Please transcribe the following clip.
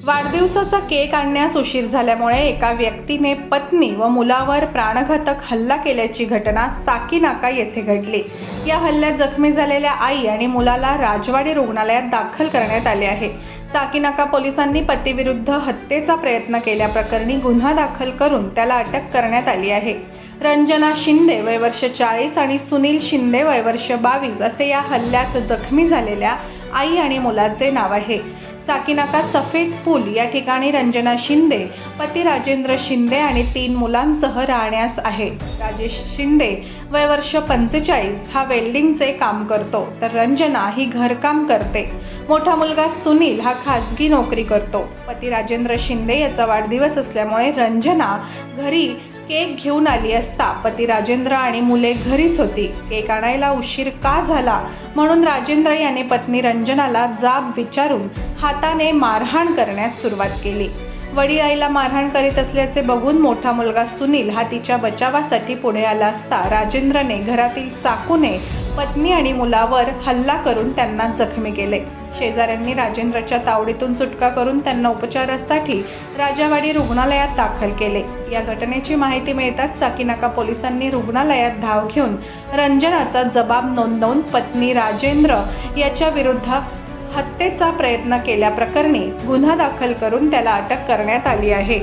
वाढदिवसाचा केक आणण्यास उशीर झाल्यामुळे एका व्यक्तीने पत्नी व मुलावर प्राणघातक हल्ला केल्याची घटना साकीनाका येथे घडली. या हल्ल्यात जखमी झालेल्या आई आणि मुलाला राजवाडी रुग्णालयात दाखल करण्यात आले आहे. साकीनाका पोलिसांनी पतीविरुद्ध हत्येचा प्रयत्न केल्याप्रकरणी गुन्हा दाखल करून त्याला अटक करण्यात आली आहे. रंजना शिंदे वयवर्ष चाळीस आणि सुनील शिंदे वयवर्ष बावीस असे या हल्ल्यात जखमी झालेल्या आई आणि मुलाचे नाव आहे. साकीनाका सफेद पूल या ठिकाणी रंजना शिंदे पती राजेंद्र शिंदे आणि तीन मुलांसह राहण्यास आहे. राजेश शिंदे वय वर्ष पंचेचाळीस हा वेल्डिंगचे काम करतो तर रंजना ही घरकाम करते. मोठा मुलगा सुनील हा खाजगी नोकरी करतो. पती राजेंद्र शिंदे याचा वाढदिवस असल्यामुळे रंजना घरी केक घेऊन आली असता. पती राजेंद्र आणि मुले घरीच होती. केक आणायला उशीर का झाला? म्हणून राजेंद्र याने पत्नी रंजनाला जाब विचारून हाताने मारहाण करण्यास सुरुवात केली. वडी आईला मारहाण करीत असल्याचे बघून मोठा मुलगा सुनील हा तिच्या बचावासाठी पुढे आला असता राजेंद्रने घरातील चाकूने पत्नी आणि मुलावर हल्ला करून त्यांना जखमी केले. शेजाऱ्यांनी राजेंद्रच्या तावडीतून सुटका करून त्यांना उपचारासाठी राजावाडी रुग्णालयात दाखल केले. या घटनेची माहिती मिळताच साकीनाका पोलिसांनी रुग्णालयात धाव घेऊन रंजनाचा जबाब नोंदवून पत्नी राजेंद्र याच्या विरुद्ध हत्येचा प्रयत्न केल्याप्रकरणी गुन्हा दाखल करून त्याला अटक करण्यात आली आहे.